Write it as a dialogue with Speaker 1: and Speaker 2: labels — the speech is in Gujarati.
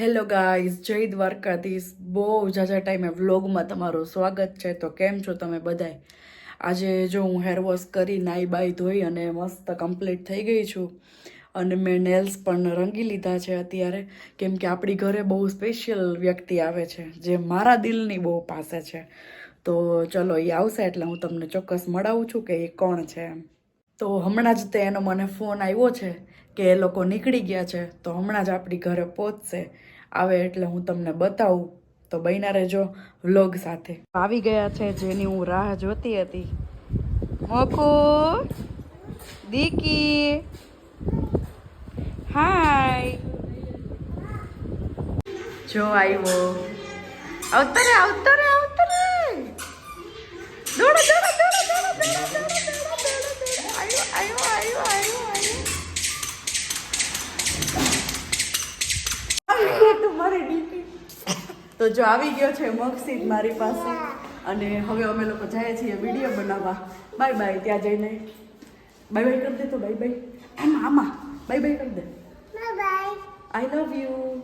Speaker 1: હેલો ગાઈઝ જય દ્વારકાધીશ. બહુ ઝાઝા ટાઈમે વ્લોગમાં તમારું સ્વાગત છે. તો કેમ છો તમે બધાય? આજે જો હું હેર વોશ કરી નાઈ બાઈ ધોઈ અને મસ્ત કમ્પ્લીટ થઈ ગઈ છું. અને મેં નેલ્સ પણ રંગી લીધા છે અત્યારે. કેમ કે આપણી ઘરે બહુ સ્પેશિયલ વ્યક્તિ આવે છે, જે મારા દિલની બહુ પાસે છે. તો ચલો એ આવશે એટલે હું તમને ચોક્કસ મળાવું છું કે એ કોણ છે એમ. તો હમણાં જ તે એનો મને ફોન આવ્યો છે. કે એ લોકો નીકળી ગયા છે, તો હમણાં જ આપણી ઘરે પહોંચશે. આવે એટલે હું તમને બતાવું. તો બન્યા રહેજો વ્લોગ સાથે. આવી ગયા છે જેની હું રાહ જોતી હતી. મોકો. દીકી. હાય. જો આવ્યો. આવતરે આવતરે આવતરે દોડો મારી તો જો આવી ગયો છે મકસીદ મારી પાસે. અને હવે અમે લોકો જઈએ છીએ વીડિયો બનાવવા. બાય બાય ત્યાં જઈને. બાય બાય કરી દે તો બાય બાય આમાં આમાં બાય બાય કરી દે.
Speaker 2: Bye.
Speaker 1: I love you